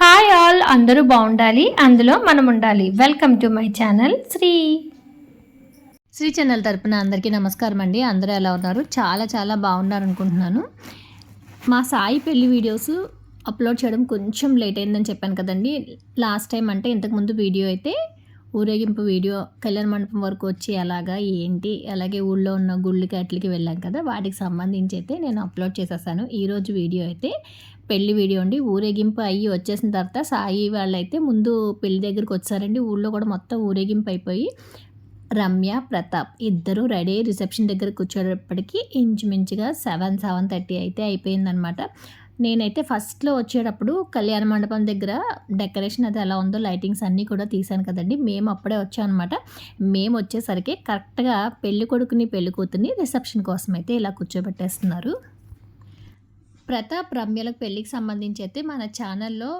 Hi all అందరూ బాగుండాలి అందులో మనం ఉండాలి. Welcome to my channel Sri. Sri channel తరపున అందరికీ నమస్కారం అండి. అందరూ ఎలా ఉన్నారు? చాలా చాలా బాగున్నారు అనుకుంటున్నాను. మా సాయి పెళ్ళి వీడియోస్ అప్లోడ్ చేయడం కొంచెం లేట్ అయిందని చెప్పాను కదండి. లాస్ట్ టైం అంటే ఇంతకుముందు వీడియో అయితే ఊరేగింపు వీడియో కళ్యాణ మండపం వరకు వచ్చి అలాగా ఏంటి? అలాగే ఊళ్ళో ఉన్న గుళ్ళకి అట్లకి వెళ్ళాం కదా వాటికి సంబంధించి అయితే నేను అప్లోడ్ చేసేసాను. ఈరోజు వీడియో అయితే పెళ్ళి వీడియో అండి. ఊరేగింపు అయ్యి వచ్చేసిన తర్వాత సాయి వాళ్ళైతే ముందు పెళ్ళి దగ్గరికి వచ్చారండి. ఊళ్ళో కూడా మొత్తం ఊరేగింపు అయిపోయి రమ్య ప్రతాప్ ఇద్దరు రెడీ రిసెప్షన్ దగ్గర కూర్చోటప్పటికి ఇంచుమించుగా సెవెన్ సెవెన్ థర్టీ అయితే అయిపోయిందనమాట. నేనైతే ఫస్ట్లో వచ్చేటప్పుడు కళ్యాణ మండపం దగ్గర డెకరేషన్ అది ఎలా ఉందో లైటింగ్స్ అన్నీ కూడా తీశాను కదండి. మేము అప్పుడే వచ్చామన్నమాట. మేము వచ్చేసరికి కరెక్ట్గా పెళ్ళి కొడుకుని పెళ్ళి కూతుర్ని రిసెప్షన్ కోసం అయితే ఇలా కూర్చోబెట్టేస్తున్నారు. ప్రతాప్ రమ్యలకు పెళ్ళికి సంబంధించి అయితే మన ఛానల్లో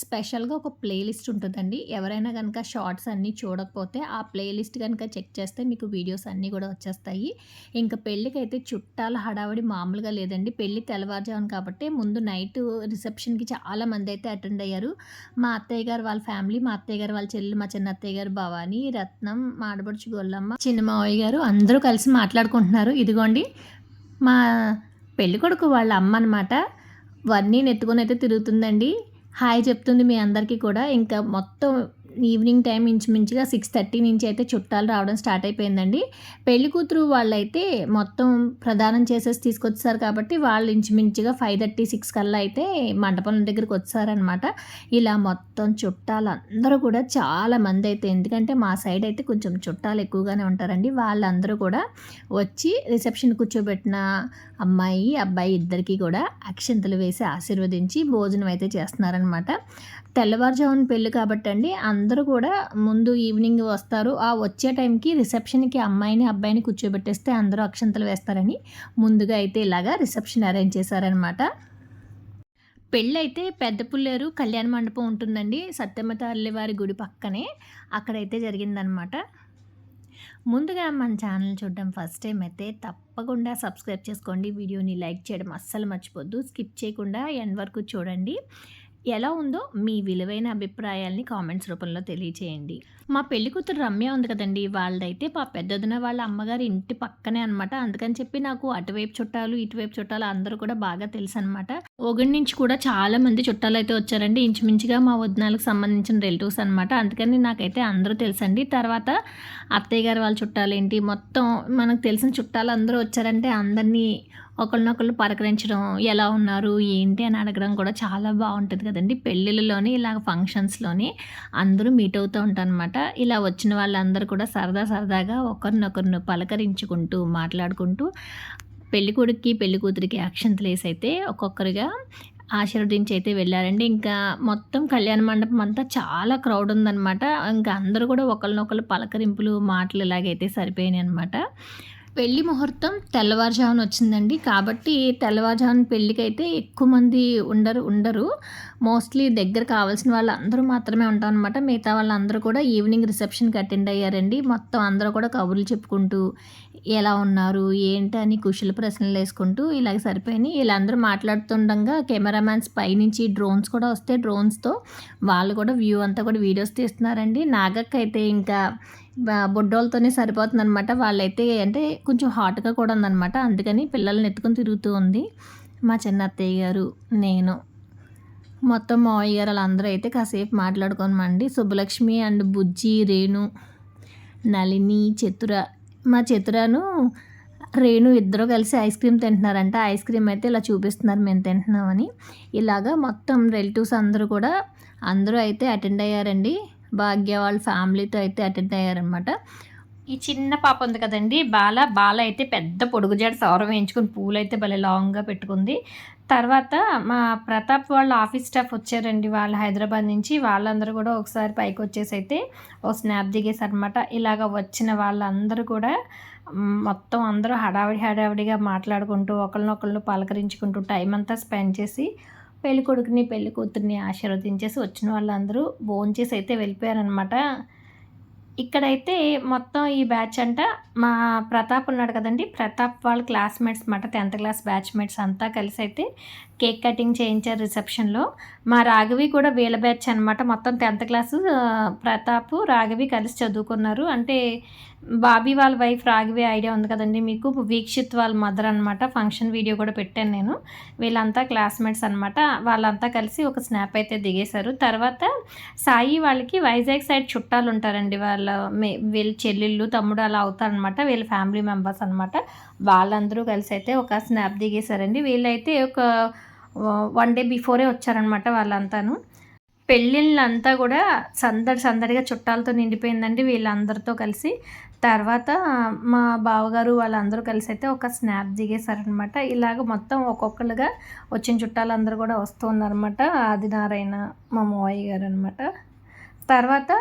స్పెషల్గా ఒక ప్లేలిస్ట్ ఉంటుందండి. ఎవరైనా కనుక షార్ట్స్ అన్నీ చూడకపోతే ఆ ప్లేలిస్ట్ కనుక చెక్ చేస్తే మీకు వీడియోస్ అన్నీ కూడా వచ్చేస్తాయి. ఇంకా పెళ్ళికి అయితే చుట్టాల హడావడి మామూలుగా లేదండి. పెళ్ళి తెల్లవారుజామున కాబట్టి ముందు నైట్ రిసెప్షన్కి చాలా మంది అయితే అటెండ్ అయ్యారు. మా అత్తయ్య గారు వాళ్ళ ఫ్యామిలీ మా అత్తయ్య గారు వాళ్ళ చెల్లి మా చిన్న అత్తయ్య గారు భవాని రత్నం మాడబడుచు గొల్లమ్మ చిన్న మావయ్య గారు అందరూ కలిసి మాట్లాడుకుంటున్నారు. ఇదిగోండి మా పెళ్ళి కొడుకు వాళ్ళ అమ్మ అనమాట వన్నీ నెత్తుకొని అయితే తిరుగుతుందండి. హాయ్ చెప్తుంది మీ అందరికీ కూడా. ఇంకా మొత్తం ఈవినింగ్ టైం ఇంచుమించుగా సిక్స్ థర్టీ నుంచి అయితే చుట్టాలు రావడం స్టార్ట్ అయిపోయిందండి. పెళ్ళి కూతురు వాళ్ళైతే మొత్తం ప్రదానం చేసేసి తీసుకొచ్చారు కాబట్టి వాళ్ళు ఇంచుమించుగా ఫైవ్ థర్టీ సిక్స్ కల్లా అయితే మండపం దగ్గరికి వచ్చారనమాట ఇలా మొత్తం చుట్టాలు అందరూ కూడా చాలా మంది అయితే ఎందుకంటే మా సైడ్ అయితే కొంచెం చుట్టాలు ఎక్కువగానే ఉంటారండి. వాళ్ళందరూ కూడా వచ్చి రిసెప్షన్ కూర్చోబెట్టిన అమ్మాయి అబ్బాయి ఇద్దరికి కూడా అక్షంతలు వేసి ఆశీర్వదించి భోజనం అయితే చేస్తున్నారనమాట తెల్లవారుజామున పెళ్ళి కాబట్టి అండి అందరూ కూడా ముందు ఈవినింగ్ వస్తారు. ఆ వచ్చే టైంకి రిసెప్షన్కి అమ్మాయిని అబ్బాయిని కూర్చోబెట్టేస్తే అందరూ అక్షంతలు వేస్తారని ముందుగా అయితే ఇలాగా రిసెప్షన్ అరేంజ్ చేశారనమాట పెళ్ళి అయితే పెద్ద పుల్లేరు కళ్యాణ మండపం ఉంటుందండి. సత్యమ్మ తల్లి వారి గుడి పక్కనే అక్కడైతే జరిగిందనమాట ముందుగా మన ఛానల్ చూడడం ఫస్ట్ టైం అయితే తప్పకుండా సబ్స్క్రైబ్ చేసుకోండి. వీడియోని లైక్ చేయడం అస్సలు మర్చిపోద్దు. స్కిప్ చేయకుండా ఎండ్ వరకు చూడండి. ఎలా ఉందో మీ విలువైన అభిప్రాయాల్ని కామెంట్స్ రూపంలో తెలియచేయండి. మా పెళ్ళి కూతురు రమ్య ఉంది కదండి. వాళ్ళదైతే మా పెద్దదిన వాళ్ళ అమ్మగారి ఇంటి పక్కనే అనమాట అందుకని చెప్పి నాకు అటువైపు చుట్టాలు ఇటువైపు చుట్టాలు అందరూ కూడా బాగా తెలుసు అనమాట ఒగడి నుంచి కూడా చాలా మంది చుట్టాలు అయితే వచ్చారండి. ఇంచుమించుగా మా వదినాలకు సంబంధించిన రిలేటివ్స్ అనమాట అందుకని నాకైతే అందరూ తెలుసండి. తర్వాత అత్తయ్య గారు వాళ్ళ చుట్టాలు ఏంటి మొత్తం మనకు తెలిసిన చుట్టాలు అందరూ వచ్చారంటే అందరినీ ఒకరినొకరు పలకరించడం ఎలా ఉన్నారు ఏంటి అని అడగడం కూడా చాలా బాగుంటుంది కదండి. పెళ్ళిళ్ళలోని ఇలా ఫంక్షన్స్లోని అందరూ మీట్ అవుతూ ఉంటారనమాట ఇలా వచ్చిన వాళ్ళందరూ కూడా సరదా సరదాగా ఒకరినొకరిని పలకరించుకుంటూ మాట్లాడుకుంటూ పెళ్ళి కొడుక్కి పెళ్ళి కూతురికి అక్షంతలు వేసి అయితే ఒక్కొక్కరిగా ఆశీర్వదించి అయితే వెళ్ళారండి. ఇంకా మొత్తం కళ్యాణ మండపం అంతా చాలా క్రౌడ్ ఉందన్నమాట. ఇంకా అందరూ కూడా ఒకరినొకరు పలకరింపులు మాటలు ఇలాగైతే సరిపోయినాయి అనమాట పెళ్ళి ముహూర్తం తెల్లవారుజామున వచ్చిందండి. కాబట్టి తెల్లవారుజామున పెళ్ళికైతే ఎక్కువ మంది ఉండరు ఉండరు. మోస్ట్లీ దగ్గర కావాల్సిన వాళ్ళు అందరూ మాత్రమే ఉంటాం అనమాట మిగతా వాళ్ళందరూ కూడా ఈవినింగ్ రిసెప్షన్కి అటెండ్ అయ్యారండి. మొత్తం అందరూ కూడా కబుర్లు చెప్పుకుంటూ ఎలా ఉన్నారు? ఏంటి అని కుశల ప్రశ్నలు వేసుకుంటూ ఇలాగ సరిపోయినాయి. వీళ్ళందరూ మాట్లాడుతుండగా కెమెరామ్యాన్స్ పైనుంచి డ్రోన్స్ కూడా వస్తే డ్రోన్స్తో వాళ్ళు కూడా వ్యూ అంతా కూడా వీడియోస్ తీస్తున్నారండి. నాగక్క అయితే ఇంకా బొడ్డోళ్ళతోనే సరిపోతుంది అనమాట వాళ్ళైతే అంటే కొంచెం హాట్గా కూడా ఉందన్నమాట. అందుకని పిల్లల్ని ఎత్తుకొని తిరుగుతూ ఉంది. మా చిన్న అత్తయ్య గారు నేను. మొత్తం మావయ్య గారు వాళ్ళందరూ అయితే కాసేపు మాట్లాడుకోనమండి శుభలక్ష్మి అండ్ బుజ్జి రేణు నళిని చతుర మా చిత్రను రేణు ఇద్దరు కలిసి ఐస్ క్రీమ్ తింటున్నారంట. ఐస్ క్రీమ్ అయితే ఇలా చూపిస్తున్నారు మేము తింటున్నామని. ఇలాగా మొత్తం రిలేటివ్స్ అందరూ కూడా అందరూ అయితే అటెండ్ అయ్యారండి. భాగ్య వాళ్ళ ఫ్యామిలీతో అయితే అటెండ్ అయ్యారనమాట ఈ చిన్న పాప ఉంది కదండి బాల. బాల అయితే పెద్ద పొడుగు జాడ సౌరం వేయించుకుని పూలు అయితే భలే లాంగ్గా పెట్టుకుంది. తర్వాత మా ప్రతాప్ వాళ్ళ ఆఫీస్ స్టాఫ్ వచ్చారండి వాళ్ళు హైదరాబాద్ నుంచి. వాళ్ళందరూ కూడా ఒకసారి పైకి వచ్చేసి అయితే ఓ స్నాప్ దిగేసారనమాట ఇలాగ వచ్చిన వాళ్ళందరూ కూడా మొత్తం అందరూ హడావిడి హడావిడిగా మాట్లాడుకుంటూ ఒకరినొకళ్ళు పలకరించుకుంటూ టైం అంతా స్పెండ్ చేసి పెళ్ళికొడుకుని కొడుకుని కూతుర్ని ఆశీర్వదించేసి వచ్చిన వాళ్ళందరూ భోంచేసి అయితే వెళ్ళిపోయారనమాట ఇక్కడైతే మొత్తం ఈ బ్యాచ్ అంట మా ప్రతాప్ ఉన్నాడు కదండి. ప్రతాప్ వాళ్ళ క్లాస్మేట్స్ మాట టెన్త్ క్లాస్ బ్యాచ్మేట్స్ అంతా కలిసి అయితే కేక్ కటింగ్ చేయించారు రిసెప్షన్లో. మా రాఘవి కూడా వీళ్ళ బ్యాచ్ అనమాట మొత్తం టెన్త్ క్లాసు ప్రతాప్ రాఘవి కలిసి చదువుకున్నారు. అంటే బాబీ వాళ్ళ వైఫ్ రాఘవి ఐడియా ఉంది కదండి. మీకు వీక్షిత్ వాళ్ళ మదర్ అనమాట ఫంక్షన్ వీడియో కూడా పెట్టాను నేను. వీళ్ళంతా క్లాస్మేట్స్ అనమాట వాళ్ళంతా కలిసి ఒక స్నాప్ అయితే దిగేశారు. తర్వాత సాయి వాళ్ళకి వైజాగ్ సైడ్ చుట్టాలు ఉంటారండి. వాళ్ళ మే- వీళ్ళ చెల్లెళ్ళు తమ్ముడు అలా అవుతారనమాట వీళ్ళ ఫ్యామిలీ మెంబర్స్ అనమాట వాళ్ళందరూ కలిసి అయితే ఒక స్నాప్ దిగేశారండి. వీళ్ళైతే ఒక వన్ డే బిఫోరే వచ్చారనమాట వాళ్ళంతాను. పెళ్ళిళ్ళంతా కూడా సందడి సందడిగా చుట్టాలతో నిండిపోయిందండి వీళ్ళందరితో కలిసి. తర్వాత మా బావగారు వాళ్ళందరూ కలిసి అయితే ఒక స్నాప్ దిగేశారనమాట ఇలాగ మొత్తం ఒక్కొక్కరుగా వచ్చిన చుట్టాలందరూ కూడా వస్తూ ఉన్నారనమాట ఆదినారాయణ మా మావయ్య గారు అనమాట తర్వాత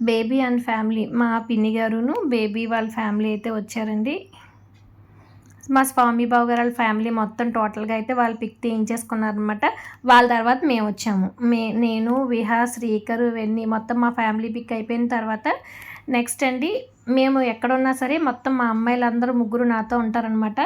బేబీ అండ్ ఫ్యామిలీ మా పిన్ని గారును బేబీ వాళ్ళ ఫ్యామిలీ అయితే వచ్చారండి. మా స్వామి బాబు గారు వాళ్ళ ఫ్యామిలీ మొత్తం టోటల్గా అయితే వాళ్ళు పిక్ తీయించేసుకున్నారనమాట వాళ్ళ తర్వాత మేము వచ్చాము. మే నేను విహా శ్రీకర్ ఇవన్నీ మొత్తం మా ఫ్యామిలీ పిక్ అయిపోయిన తర్వాత నెక్స్ట్ అండి మేము ఎక్కడున్నా సరే మొత్తం మా అమ్మాయిలందరూ ముగ్గురు నాతో ఉంటారనమాట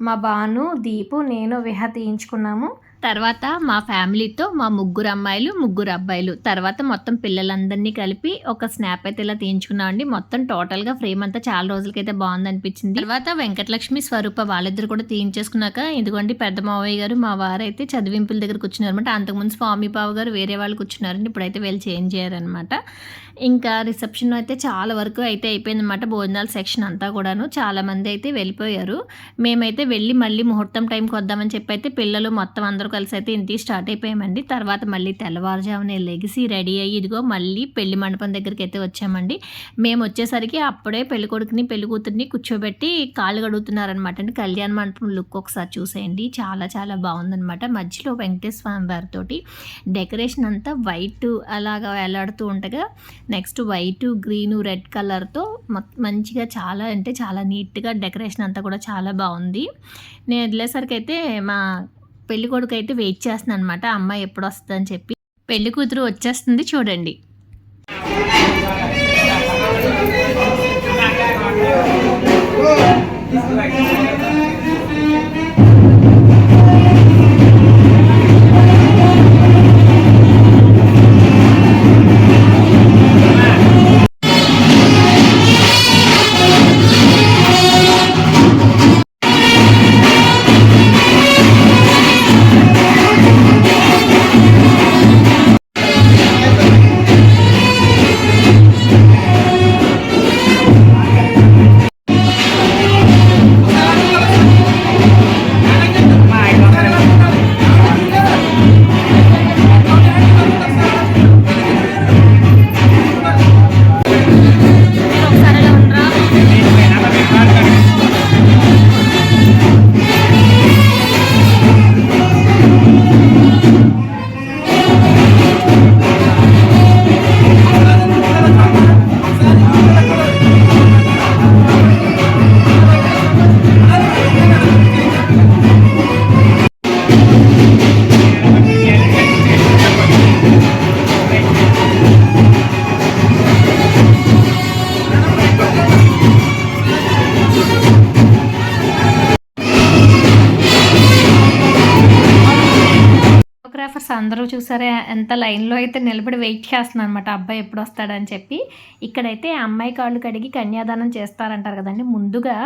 మా బాను దీపు నేను విహ తీయించుకున్నాము. తర్వాత మా ఫ్యామిలీతో మా ముగ్గురు అమ్మాయిలు ముగ్గురు అబ్బాయిలు. తర్వాత మొత్తం పిల్లలందరినీ కలిపి ఒక స్నాప్ అయితే ఇలా తీయించుకున్నామండి మొత్తం టోటల్గా ఫ్రేమ్ అంతా చాలా రోజులకైతే బాగుంది అనిపించింది తర్వాత వెంకటలక్ష్మి స్వరూప వాళ్ళిద్దరు కూడా తీయించేసుకున్నాక ఇదిగోండి పెద్ద మావయ్య గారు మా వారైతే చదివింపుల దగ్గర కూర్చున్నారు అనమాట అంతకుముందు స్వామి బావ గారు వేరే వాళ్ళు కూర్చున్నారండి. ఇప్పుడైతే వీళ్ళు చేంజ్ చేయారనమాట ఇంకా రిసెప్షన్ అయితే చాలా వరకు అయితే అయిపోయింది అనమాట భోజనాల సెక్షన్ అంతా కూడాను. చాలా మంది అయితే వెళ్ళిపోయారు. మేమైతే వెళ్ళి మళ్ళీ ముహూర్తం టైంకి వద్దామని చెప్పి అయితే పిల్లలు మొత్తం అందరూ కలిసి అయితే ఇంటికి స్టార్ట్ అయిపోయామండి. తర్వాత మళ్ళీ తెల్లవారుజామునే లెగిసి రెడీ అయ్యి ఇదిగో మళ్ళీ పెళ్ళి మండపం దగ్గరికి అయితే వచ్చామండి. మేము వచ్చేసరికి అప్పుడే పెళ్ళి కొడుకుని పెళ్ళి కూతుర్ని కూర్చోబెట్టి కాళ్ళు కడుగుతున్నారనమాట అండి. కళ్యాణ మండపం లుక్ ఒకసారి చూసేయండి. చాలా చాలా బాగుందనమాట మధ్యలో వెంకటేశ్వర స్వామి వారితోటి డెకరేషన్ అంతా వైట్ అలాగా వేలాడుతూ ఉండగా నెక్స్ట్ వైట్ గ్రీన్ రెడ్ కలర్తో మంచిగా చాలా అంటే చాలా నీట్గా డెకరేషన్ అంతా కూడా చాలా బాగుంది. నేను వెళ్ళేసరికి అయితే మా పెళ్ళి కొడుకు అయితే వెయిట్ చేస్తున్నాను అనమాట అమ్మాయి ఎప్పుడు వస్తుందని చెప్పి పెళ్ళి కూతురు వచ్చేస్తుంది చూడండి. ఒకసారి చూసారా? ఎంత లైన్లో అయితే నిలబడి వెయిట్ చేస్తున్నాను అనమాట అబ్బాయి ఎప్పుడు వస్తాడని చెప్పి. ఇక్కడైతే అమ్మాయి కాళ్ళు కడిగి కన్యాదానం చేస్తారంటారు కదండి. ముందుగా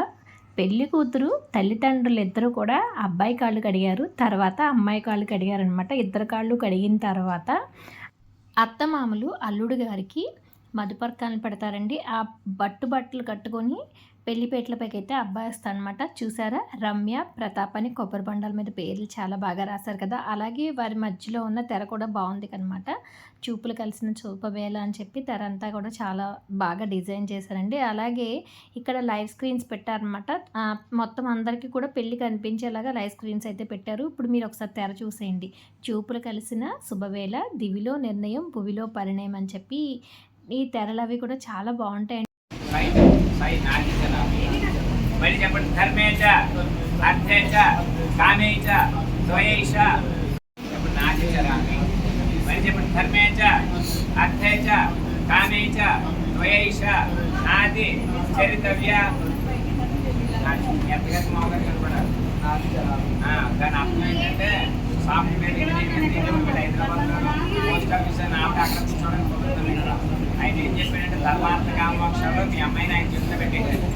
పెళ్ళి కూతురు తల్లిదండ్రులు ఇద్దరు కూడా అబ్బాయి కాళ్ళు కడిగారు. తర్వాత అమ్మాయి కాళ్ళు కడిగారనమాట ఇద్దరు కాళ్ళు కడిగిన తర్వాత అత్తమామలు అల్లుడు గారికి మధుపర్కాలను పెడతారండి. ఆ బట్టు బట్టలు కట్టుకొని పెళ్ళిపేటలపైకి అయితే అబ్బాయిస్తా అనమాట చూసారా? రమ్య ప్రతాప్ అని కొబ్బరి బండాల మీద పేర్లు చాలా బాగా రాశారు కదా. అలాగే వారి మధ్యలో ఉన్న తెర కూడా బాగుంది అనమాట చూపులు కలిసిన చూపవేళ అని చెప్పి తెర అంతా కూడా చాలా బాగా డిజైన్ చేశారండి. అలాగే ఇక్కడ లైవ్ స్క్రీన్స్ పెట్టారనమాట మొత్తం అందరికీ కూడా పెళ్ళి కనిపించేలాగా లైవ్ స్క్రీన్స్ అయితే పెట్టారు. ఇప్పుడు మీరు ఒకసారి తెర చూసేయండి. చూపులు కలిసిన శుభవేళ దివిలో నిర్ణయం భువిలో పరిణయం అని చెప్పి ఈ తెరలు అవి కూడా చాలా బాగుంటాయండి. సై సై మరి నాది చరితవ్య. ఎంతగా మామూలుగా కనపడాలి? దాని అర్థం ఏంటంటే software engineering Hyderabad post office అని ఆవిడ అక్కడ చూడడానికి ఆయన ఏం చెప్పాడంటే ధర్మార్థ కామోక్షంలో మీ అమ్మాయిని ఆయన చేతిలో పెట్టేశారు.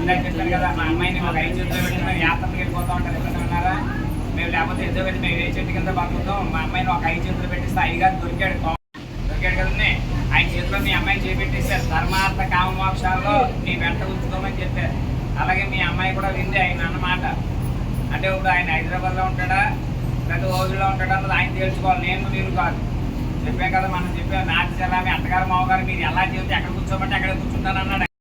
ఇందాక చెప్పారు కదా మా అమ్మాయిని ఒక ఐదు చేతిలో పెట్టిన యాత్రకి వెళ్ళిపోతా ఉంటారు ఎక్కడ ఉన్నారా? మేము లేకపోతే ఎద్దో పెట్టి మేము ఏ చెట్టు కింద బతుకుతాం మా అమ్మాయిని ఒక ఐదు చేతులు పెట్టిస్తే అయ్యగారు దొరికాడు దొరికాడు కదండి ఆయన చేతిలో మీ అమ్మాయిని చేపెట్టేశారు. ధర్మార్థ కామమోక్షాల్లో మీ వెంట ఉంచుకోమని చెప్పారు. అలాగే మీ అమ్మాయి కూడా వింది ఆయన అన్నమాట. అంటే ఇప్పుడు ఆయన హైదరాబాద్లో ఉంటాడా? లేదా ఓజులో ఉంటాడా అన్నది ఆయన తెలుసుకోవాలి నేను మీరు కాదు. చెప్పే కదా మనం చెప్పే నాటి చల్లా మీ అత్తగారు మామగారు మీరు ఎలా చెబితే ఎక్కడ కూర్చోబట్టి అక్కడ కూర్చుంటాను అన్నాడు. లక్ష్మీ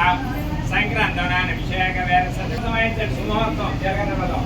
సంక్రాంతి సంక్రాంతనాన్ని విషయక వేర సత్యమైన సుముహూర్తం జరగన పదం.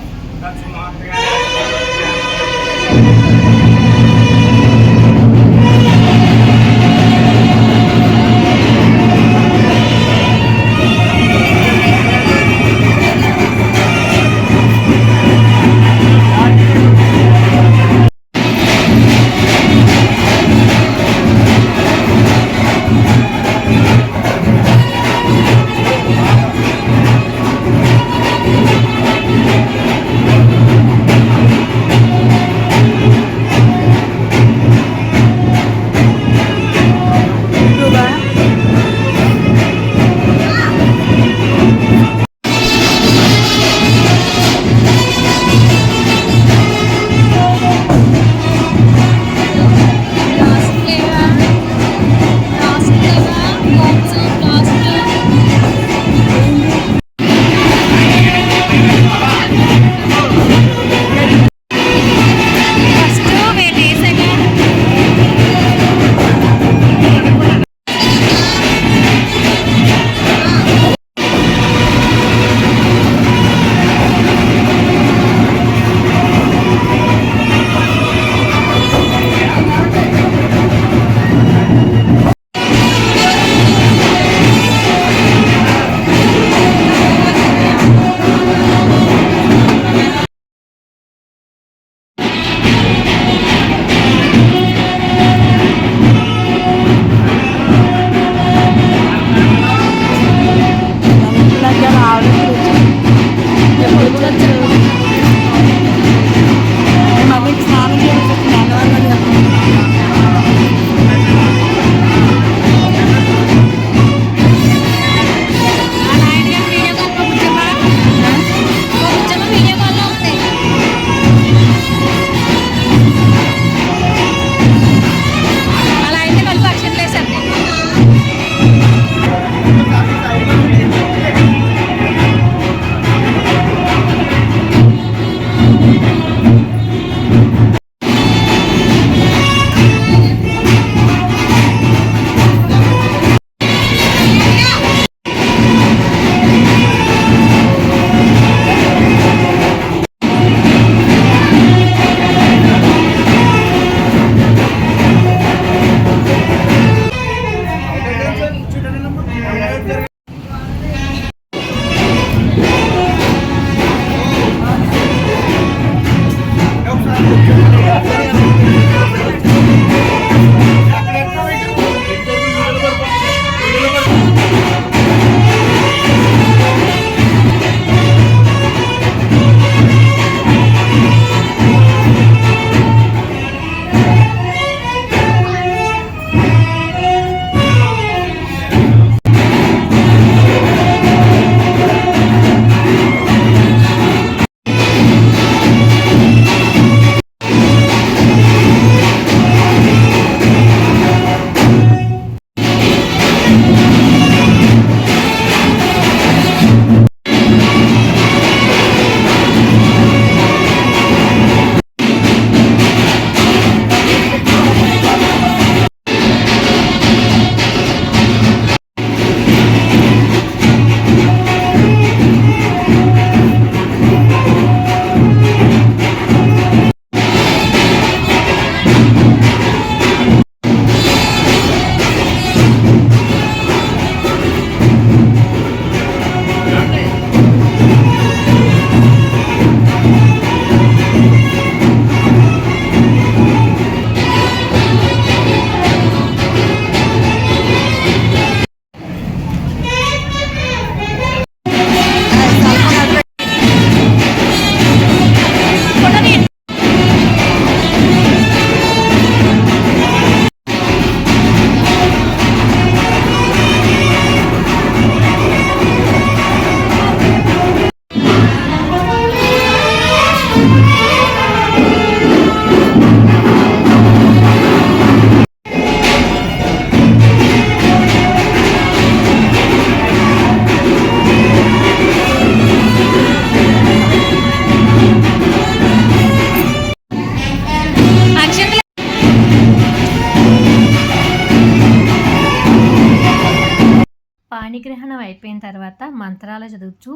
మంత్రాలు చదువుతూ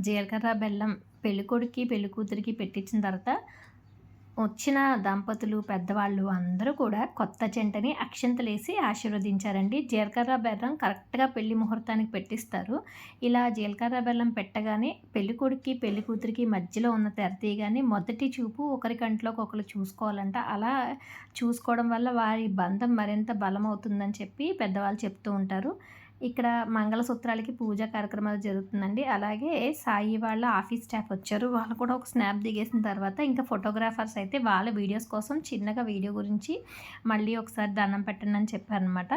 జీలకర్ర బెల్లం పెళ్ళికొడుకి పెళ్ళికూతురికి పెట్టించిన తర్వాత వచ్చిన దంపతులు పెద్దవాళ్ళు అందరూ కూడా కొత్త చెంటని అక్షంతలేసి ఆశీర్వదించారండి. జీలకర్ర బెల్లం కరెక్ట్గా పెళ్ళి ముహూర్తానికి పెట్టిస్తారు. ఇలా జీలకర్ర బెల్లం పెట్టగానే పెళ్ళి కొడుక్కి పెళ్ళి కూతురికి మధ్యలో ఉన్న తెరతీయగానే మొదటి చూపు ఒకరి కంట్లోకి ఒకరు చూసుకోవాలంట. అలా చూసుకోవడం వల్ల వారి బంధం మరింత బలమవుతుందని చెప్పి పెద్దవాళ్ళు చెప్తూ ఉంటారు. ఇక్కడ మంగళసూత్రాలకి పూజా కార్యక్రమాలు జరుగుతుందండి. అలాగే సాయి వాళ్ళ ఆఫీస్ స్టాఫ్ వచ్చారు. వాళ్ళు కూడా ఒక స్నాప్ దిగేసిన తర్వాత ఇంకా ఫోటోగ్రాఫర్స్ అయితే వాళ్ళ వీడియోస్ కోసం చిన్నగా వీడియో గురించి మళ్ళీ ఒకసారి దండం పెట్టండి అని చెప్పారనమాట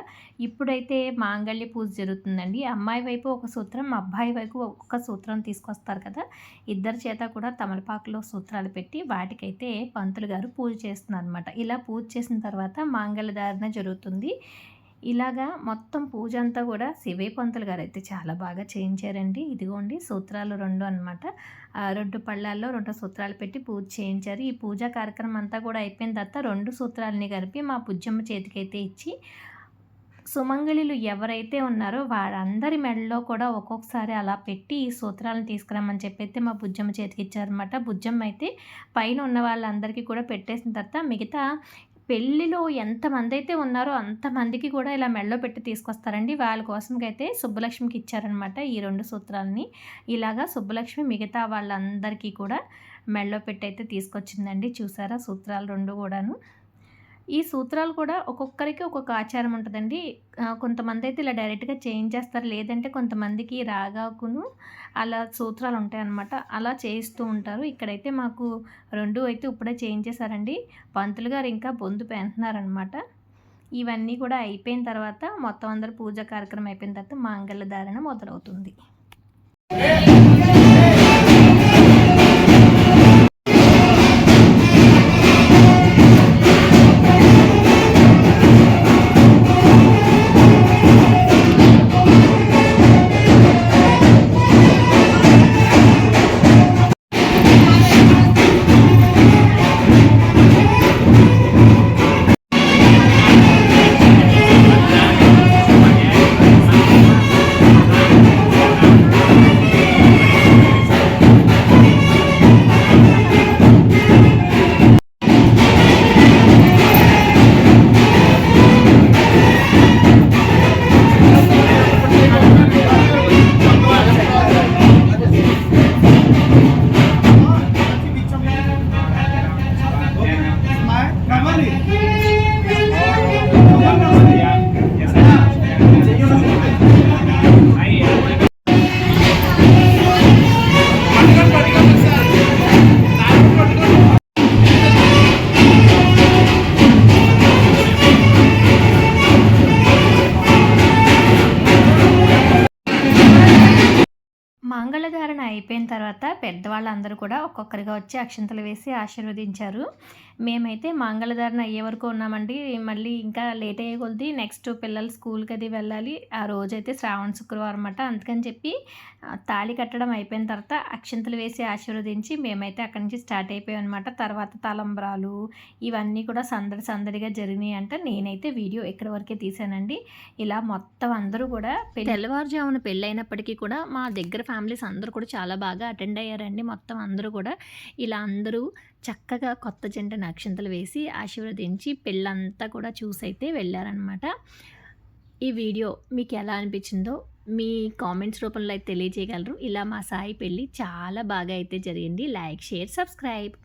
ఇప్పుడైతే మాంగళ్య పూజ జరుగుతుందండి. అమ్మాయి వైపు ఒక సూత్రం అబ్బాయి వైపు ఒక సూత్రం తీసుకొస్తారు కదా. ఇద్దరి చేత కూడా తమలపాకులో సూత్రాలు పెట్టి వాటికైతే పంతులు గారు పూజ చేస్తున్నారు అనమాట ఇలా పూజ చేసిన తర్వాత మాంగళ్యధారణ జరుగుతుంది. ఇలాగా మొత్తం పూజ అంతా కూడా శివే పంతులు గారు అయితే చాలా బాగా చేయించారండి. ఇదిగోండి సూత్రాలు రెండు అనమాట రెండు పళ్ళాల్లో రెండు సూత్రాలు పెట్టి పూజ చేయించారు. ఈ పూజా కార్యక్రమం అంతా కూడా అయిపోయిన తర్వాత రెండు సూత్రాలని కలిపి మా పుజ్జమ్మ చేతికైతే ఇచ్చి సుమంగళిలు ఎవరైతే ఉన్నారో వారందరి మెడలో కూడా ఒక్కొక్కసారి అలా పెట్టి ఈ సూత్రాలను తీసుకురమ్మని చెప్పి అయితే మా బుజ్జమ్మ చేతికి ఇచ్చారనమాట బుజ్జమ్మ అయితే పైన ఉన్న వాళ్ళందరికీ కూడా పెట్టేసిన తర్వాత మిగతా పెళ్ళిలో ఎంతమంది అయితే ఉన్నారో అంతమందికి కూడా ఇలా మెడలో పెట్టి తీసుకొస్తారండి. వాళ్ళ కోసంకి అయితే సుబ్బలక్ష్మికి ఇచ్చారనమాట ఈ రెండు సూత్రాలని. ఇలాగా సుబ్బలక్ష్మి మిగతా వాళ్ళందరికీ కూడా మెడలో పెట్టి అయితే తీసుకొచ్చిందండి. చూసారా? సూత్రాలు రెండు కూడాను. ఈ సూత్రాలు కూడా ఒక్కొక్కరికి ఒక్కొక్క ఆచారం ఉంటుందండి. కొంతమంది అయితే ఇలా డైరెక్ట్గా చేయించేస్తారు లేదంటే కొంతమందికి రాగాకును అలా సూత్రాలు ఉంటాయి అన్నమాట అలా చేయిస్తూ ఉంటారు. ఇక్కడైతే మాకు రెండు అయితే ఇప్పుడే చేయించేశారండి పంతులు గారు ఇంకా బొందు పెంటున్నారనమాట ఇవన్నీ కూడా అయిపోయిన తర్వాత మొత్తం అందరూ పూజ కార్యక్రమం అయిపోయిన తర్వాత మాంగళ్య ధారణ మొదలవుతుంది. తర్వాత పెద్దవాళ్ళందరూ కూడా ఒక్కొక్కరిగా వచ్చి అక్షంతలు వేసి ఆశీర్వదించారు. మేమైతే మంగళధారణ అయ్యే వరకు ఉన్నామండి. మళ్ళీ ఇంకా లేట్ అయ్యే కొద్ది నెక్స్ట్ పిల్లలు స్కూల్కి అది వెళ్ళాలి. ఆ రోజైతే శ్రావణ శుక్రవారం అన్నమాట. అందుకని చెప్పి తాళి కట్టడం అయిపోయిన తర్వాత అక్షంతలు వేసి ఆశీర్వదించి మేమైతే అక్కడి నుంచి స్టార్ట్ అయిపోయాం అనమాట తర్వాత తలంబ్రాలు ఇవన్నీ కూడా సందడి సందడిగా జరిగినాయి అంట నేనైతే వీడియో ఎక్కడి వరకే తీసానండి. ఇలా మొత్తం అందరూ కూడా తెల్లవారుజామున పెళ్ళైనప్పటికీ కూడా మా దగ్గర ఫ్యామిలీస్ అందరూ కూడా చాలా బాగా అటెండ్ అయ్యారండి. మొత్తం అందరూ కూడా ఇలా అందరూ చక్కగా కొత్త జంట అక్షంతలు వేసి ఆశీర్వదించి పెళ్ళంతా కూడా చూసైతే వెళ్ళారనమాట ఈ వీడియో మీకు ఎలా అనిపించిందో మీ కామెంట్స్ రూపంలో అయితే తెలియజేయగలరు. ఇలా మా సాయి పెళ్ళి చాలా బాగా అయితే జరిగింది. Like share subscribe.